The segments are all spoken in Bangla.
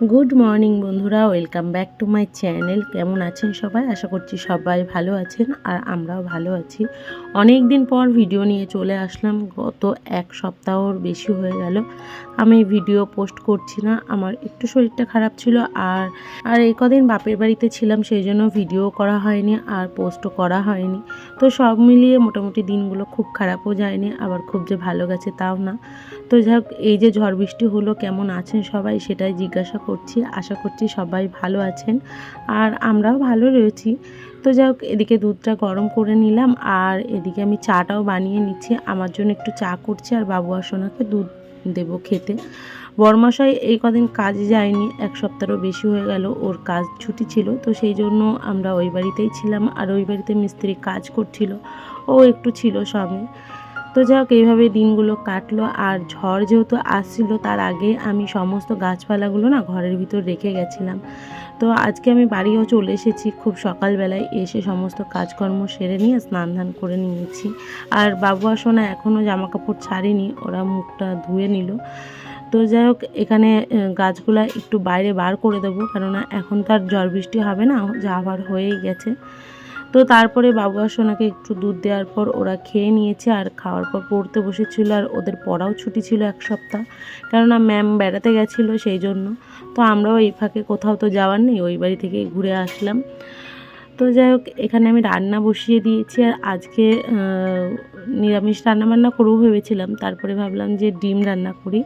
Good morning বন্ধুরা, welcome back to my channel. কেমন আছেন সবাই? আশা করছি সবাই ভালো আছেন আর আমরাও ভালো আছি। অনেক দিন পর ভিডিও নিয়ে চলে আসলাম, গত এক সপ্তাহর বেশি হয়ে গেল। আমি ভিডিও পোস্ট করছি না, আমার একটু শরীরটা খারাপ ছিল আর আর এই কদিন বাপের বাড়িতে ছিলাম, সেই জন্য ভিডিও করা হয়নি আর পোস্টও করা হয়নি। তো সব মিলিয়ে মোটামুটি দিনগুলো খুব খারাপও যায়নি, আবার খুব যে ভালো গেছে তাও না। তো যাই এই যে ঝড় বৃষ্টি হলো, কেমন আছেন সবাই সেটাই জিজ্ঞাসা করছি, আশা করছি সবাই ভালো আছেন আর আমরাও ভালো রয়েছি। তো যাই হোক, এদিকে দুধটা গরম করে নিলাম আর এদিকে আমি চাটাও বানিয়ে নিচ্ছি। আমার জন্য একটু চা করছি আর বাবু আর সোনাকে দুধ দেবো খেতে। বরমশাই এই কদিন কাজে যায়নি, এক সপ্তাহরও বেশি হয়ে গেল, ওর কাজ ছুটি ছিল, তো সেই জন্য আমরা ওই বাড়িতেই ছিলাম আর ওই বাড়িতে মিস্ত্রি কাজ করছিল। ও একটু ছিল সঙ্গে তো যাই হোক, এইভাবে দিনগুলো কাটলো। আর ঝড় যেহেতু আসছিল, তার আগে আমি সমস্ত গাছপালাগুলো না ঘরের ভিতর রেখে গেছিলাম। তো আজকে আমি বাড়িও চলে এসেছি, খুব সকালবেলায় এসে সমস্ত কাজকর্ম সেরে নিয়ে স্নান ধান করে নিয়েছি। আর বাবু আর সোনা এখনও জামা কাপড় ছাড়েনি, ওরা মুখটা ধুয়ে নিল। তো যাই হোক, এখানে গাছগুলা একটু বাইরে বার করে দেবো, কেননা এখন তার ঝড় বৃষ্টি হবে না, যা আবার হয়েই গেছে। তো তারপরে বাবু আর সোনাকে একটু দুধ দেওয়ার পর ওরা খেয়ে নিয়েছে আর খাওয়ার পর পড়তে বসেছিল আর ওদের পড়াও ছুটি ছিল এক সপ্তাহ। কেননা ম্যাম বেড়াতে গেছিল সেই জন্য। তো আমরাও এই ফাঁকে কোথাও তো যাওয়ার নেই, ওই বাড়ি থেকে ঘুরে আসলাম। তো যাই হোক, এখানে আমি রান্না বসিয়ে দিয়েছি আর আজকে নিরামিষ রান্না বান্না করব ভেবেছিলাম। তারপরে ভাবলাম যে ডিম রান্না করি।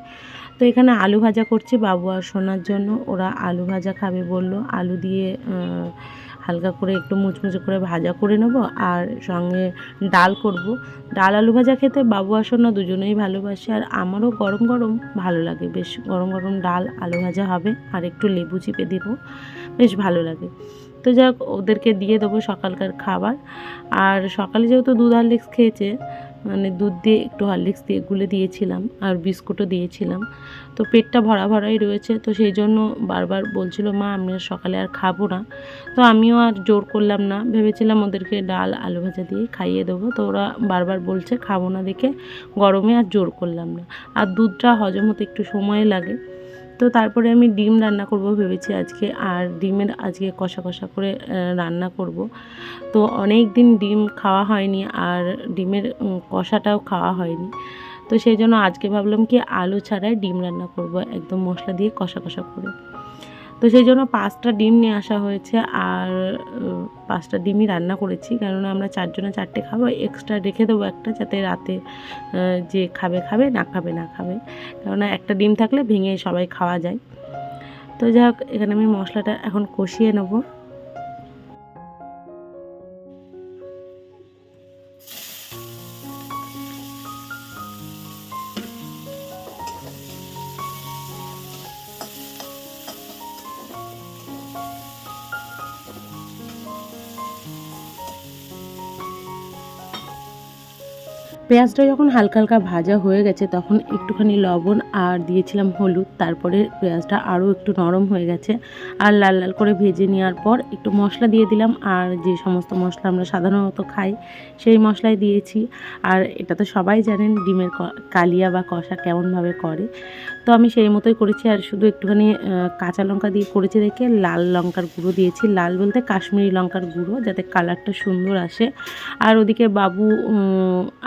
তো এখানে আলু ভাজা করছি বাবু আর সোনার জন্য। ওরা আলু ভাজা খাবে বলল। আলু দিয়ে হালকা করে একটু মুচমুচে করে ভাজা করে নেব আর সঙ্গে ডাল করব। ডাল আলু ভাজা খেতে বাবু আর সোনা দুজনেই ভালোবাসে আর আমারও গরম গরম ভালো লাগে। বেশ গরম গরম ডাল আলু ভাজা হবে আর একটু লেবু চিপে দেবো, বেশ ভালো লাগে। তো যাক, ওদেরকে দিয়ে দেবো সকালকার খাবার। আর সকালে যেহেতু দুধ হরলিক্স খেয়েছে মানে দুধ দিয়ে একটু হরলিক্স দিয়ে গুলে দিয়েছিলাম আর বিস্কুটও দিয়েছিলাম। তো পেটটা ভরা ভরাই রয়েছে, তো সেই জন্য বারবার বলছিল, মা, আমি সকালে আর খাব না। তো আমিও আর জোর করলাম না, ভেবেছিলাম ওদেরকে ডাল, আলু ভাজা দিয়ে খাইয়ে দেবো। তো ওরা বারবার বলছে, খাব না দেখে। গরমে আর জোর করলাম না। আর দুধটা হজম হতে একটু সময় লাগে। তো তারপরে আমি ডিম রান্না করব ভেবেছি আজকে, আর ডিমের আজকে কষা কষা করে রান্না করব। তো অনেক দিন ডিম খাওয়া হয়নি, আর ডিমের কষাটাও খাওয়া হয়নি। তো সেই জন্য আজকে ভাবলাম কি আলু ছাড়াই ডিম রান্না করব, একদম মশলা দিয়ে কষা কষা করে। তো সেই জন্য পাঁচটা ডিম নিয়ে আসা হয়েছে আর পাঁচটা ডিমই রান্না করেছি। কেননা আমরা চারজনে চারটে খাব এক্সট্রা রেখে দেবো একটা যাতে রাতে যে খাবে খাবে, না খাবে না খাবে। কেননা একটা ডিম থাকলে ভেঙে সবাই খাওয়া যায়। তো যাই হোক, এখানে আমি মশলাটা এখন কষিয়ে নেব। পেঁয়াজটা যখন হালকা হালকা ভাজা হয়ে গেছে, তখন একটুখানি লবণ আর দিয়েছিলাম হলুদ। তারপরে পেঁয়াজটা আরও একটু নরম হয়ে গেছে। আর লাল লাল করে ভেজে নেওয়ার পর একটু মশলা দিয়ে দিলাম। আর যে সমস্ত মশলা আমরা সাধারণত খাই, সেই মশলাই দিয়েছি। আর এটা তো সবাই জানেন ডিমের কালিয়া বা কষা কেমনভাবে করে। তো আমি সেই মতোই করেছি। আর শুধু একটুখানি কাঁচা লঙ্কা দিয়ে করেছি দেখে লাল লঙ্কার গুঁড়ো দিয়েছি। লাল বলতে কাশ্মীরি লঙ্কার গুঁড়ো, যাতে কালারটা সুন্দর আসে। আর ওদিকে বাবু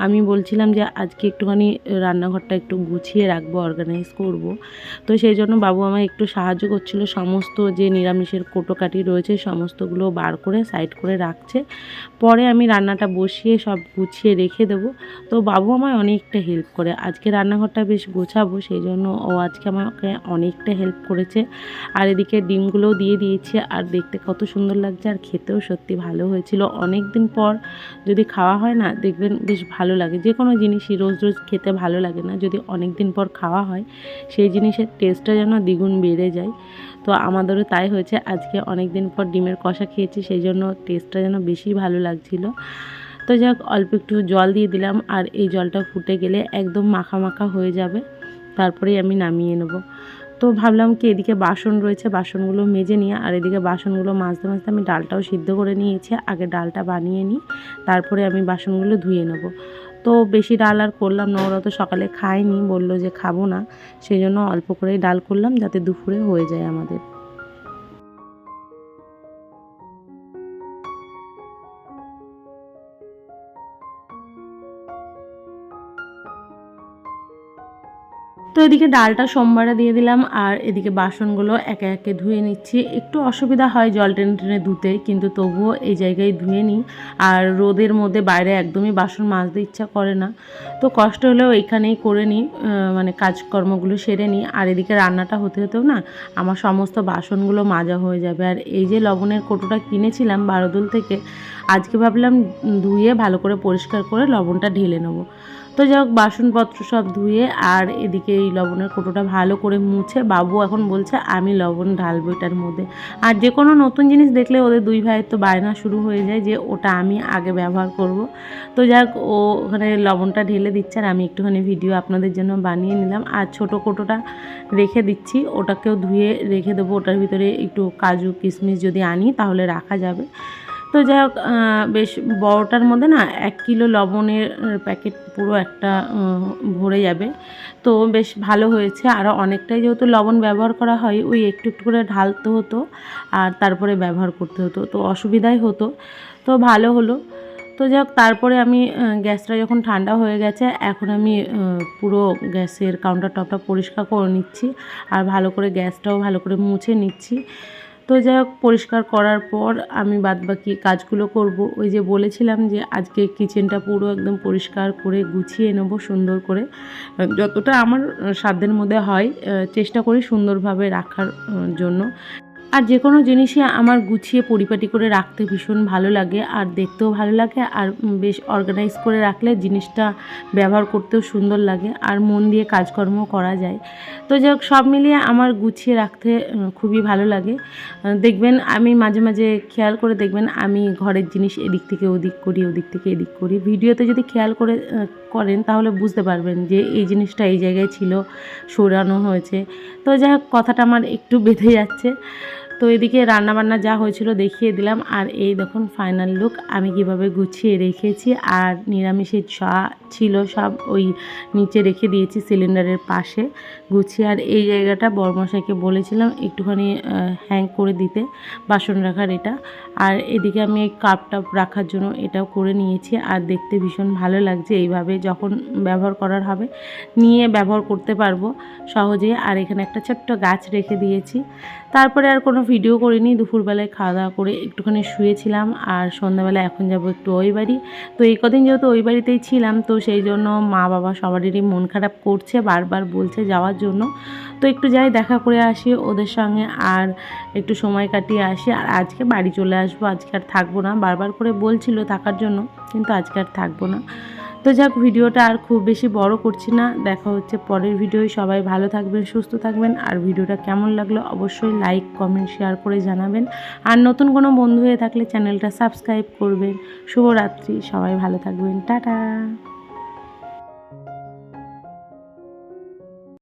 আমি বলছিলাম যে আজকে একটুখানি রান্নাঘরটা একটু গুছিয়ে রাখব অর্গানাইজ করব। তো সেই জন্য বাবু আমায় একটু সাহায্য করছিল। সমস্ত যে নিরামিষের কোটোকাটি রয়েছে সমস্তগুলো বার করে সাইড করে রাখছে। পরে আমি রান্নাটা বসিয়ে সব গুছিয়ে রেখে দেবো। তো বাবু আমায় অনেকটা হেল্প করে। আজকে রান্নাঘরটা বেশ গোছাবো, সেই জন্য ও আজকে আমাকে অনেকটা হেল্প করেছে। আর এদিকে ডিমগুলোও দিয়ে দিয়েছে। আর দেখতে কত সুন্দর লাগছে। আর খেতেও সত্যি ভালো হয়েছিল। অনেক দিন পর যদি খাওয়া হয় না, দেখবেন বেশ ভালো লাগে। যে কোনো জিনিসই রোজ রোজ খেতে ভালো লাগে না। যদি অনেক দিন পর খাওয়া হয়, সেই জিনিসের টেস্টটা যেন দ্বিগুণ বেড়ে যায়। তো আমাদেরও তাই হয়েছে। আজকে অনেক দিন পর ডিমের কষা খেয়েছি, সেই জন্য টেস্টটা যেন বেশি ভালো লাগছিল। তো যাক, অল্প একটু জল দিয়ে দিলাম আর এই জলটা ফুটে গেলে একদম মাখা মাখা হয়ে যাবে। তারপরেই আমি নামিয়ে নেব। তো ভাবলাম কি, এদিকে বাসন রয়েছে, বাসনগুলো মেজে নিয়ে আর এদিকে বাসনগুলো মাজতে মাজতে আমি ডালটাও সিদ্ধ করে নিয়েছি। আগে ডালটা বানিয়ে নিই, তারপরে আমি বাসনগুলো ধুয়ে নেব। তো বেশি ডাল আর করলাম না, ওরা তো সকালে খায়নি, বলল যে খাব না, সেই জন্য অল্প করেই ডাল করলাম, যাতে দুপুরে হয়ে যায় আমাদের। তো এদিকে ডালটা সোমবারে দিয়ে দিলাম, আর এদিকে বাসনগুলো একে একে ধুয়ে নিচ্ছি। একটু অসুবিধা হয় জল টেনে টেনে ধুতে, কিন্তু তবুও এই জায়গায় ধুয়ে নিই। আর রোদের মধ্যে বাইরে একদমই বাসন মাজতে ইচ্ছা করে না। তো কষ্ট হলেও এইখানেই করে নিই মানে কাজকর্মগুলো সেরে নিই। আর এদিকে রান্নাটা হতে হতেও না আমার সমস্ত বাসনগুলো মাজা হয়ে যাবে। আর এই যে লবণের কোটোটা কিনেছিলাম বারোদুল থেকে, আজকে ভাবলাম ধুয়ে ভালো করে পরিষ্কার করে লবণটা ঢেলে নেব। তো যাই হোক, বাসনপত্র সব ধুয়ে আর এদিকে এই লবণের কোটোটা ভালো করে মুছে, বাবু এখন বলছে, আমি লবণ ঢালবো এটার মধ্যে। আর যে কোনো নতুন জিনিস দেখলে ওদের দুই ভাইয়ের তো বায়না শুরু হয়ে যায় যে, ওটা আমি আগে ব্যবহার করব। তো যাক ও ওখানে লবণটা ঢেলে দিচ্ছে আর আমি একটুখানি ভিডিও আপনাদের জন্য বানিয়ে নিলাম। আর ছোট কোটোটা রেখে দিচ্ছি, ওটাকেও ধুয়ে রেখে দেবো। ওটার ভিতরে একটু কাজু কিশমিশ যদি আনি, তাহলে রাখা যাবে। তো যাই হোক বেশ বড়টার মধ্যে না এক কিলো লবণের প্যাকেট পুরো একটা ভরে যাবে। তো বেশ ভালো হয়েছে। আর অনেকটাই যেহেতু লবণ ব্যবহার করা হয়, ওই একটু একটু করে ঢালতে হতো আর তারপরে ব্যবহার করতে হতো। তো অসুবিধাই হতো। তো ভালো হলো। তো যাই হোক, তারপরে আমি গ্যাসটা যখন ঠান্ডা হয়ে গেছে, এখন আমি পুরো গ্যাসের কাউন্টার টপটা পরিষ্কার করে নিচ্ছি আর ভালো করে গ্যাসটাও ভালো করে মুছে নিচ্ছি। তো যাই হোক, পরিষ্কার করার পর আমি বাদবাকি কাজগুলো করব। ওই যে বলেছিলাম যে আজকে কিচেনটা পুরো একদম পরিষ্কার করে গুছিয়ে নেব, সুন্দর করে। যতটা আমার সাধ্যের মধ্যে হয় চেষ্টা করি সুন্দরভাবে রাখার জন্য। আর যে কোনো জিনিসই আমার গুছিয়ে পরিপাটি করে রাখতে ভীষণ ভালো লাগে, আর দেখতেও ভালো লাগে, আর বেশ অর্গানাইজ করে রাখলে জিনিসটা ব্যবহার করতেও সুন্দর লাগে, আর মন দিয়ে কাজকর্ম করা যায়। তো যাই সব মিলিয়ে আমার গুছিয়ে রাখতে খুবই ভালো লাগে। দেখবেন আমি মাঝে মাঝে খেয়াল করে দেখবেন আমি ঘরের জিনিস এদিক থেকে ওদিক করি, ওদিক থেকে এদিক করি। ভিডিওতে যদি খেয়াল করে করেন তাহলে বুঝতে পারবেন যে এই জিনিসটা এই জায়গায় ছিল, সরানো হয়েছে। তো যাই হোক, কথাটা আমার একটু বেঁধে যাচ্ছে। তো এদিকে রান্নাবান্না যা হয়েছিল দেখিয়ে দিলাম। আর এই দেখুন ফাইনাল লুক আমি কীভাবে গুছিয়ে রেখেছি। আর নিরামিষের যা ছিল সব ওই নিচে রেখে দিয়েছি সিলিন্ডারের পাশে গুছিয়ে। আর এই জায়গাটা বড়মশাইকে বলেছিলাম একটুখানি হ্যাং করে দিতে, বাসন রাখার এটা। আর এদিকে আমি এই কাপ টাপ রাখার জন্য এটাও করে নিয়েছি। আর দেখতে ভীষণ ভালো লাগছে এইভাবে যখন ব্যবহার করার হবে, নিয়ে ব্যবহার করতে পারব সহজে আর এখানে একটা ছোট্ট গাছ রেখে দিয়েছি। তারপরে আর কোনো ভিডিও করিনি, দুপুরবেলায় খাওয়া দাওয়া করে একটুখানি শুয়েছিলাম আর সন্ধ্যাবেলা এখন যাব একটু ওই বাড়ি। তো এই কদিন যেহেতু ওই বাড়িতেই ছিলাম, তো সেই জন্য মা বাবা সবারই মন খারাপ করছে, বারবার বলছে যাওয়ার জন্য। তো একটু যাই, দেখা করে আসি ওদের সঙ্গে আর একটু সময় কাটিয়ে আসি। আর আজকে বাড়ি চলে আসব, আজকে আর থাকব না। বারবার করে বলছিল থাকার জন্য, কিন্তু আজকে আর থাকব না। তো যাক, ভিডিওটা আর খুব বেশি বড় করছি না। দেখা হচ্ছে পরের ভিডিওয়। সবাই ভালো থাকবেন, সুস্থ থাকবেন। আর ভিডিওটা কেমন লাগল অবশ্যই লাইক কমেন্ট শেয়ার করে জানাবেন। আর নতুন কোনো বন্ধু হয়ে থাকলে চ্যানেলটা সাবস্ক্রাইব করবেন। শুভরাত্রি, সবাই ভালো থাকবেন। টাটা।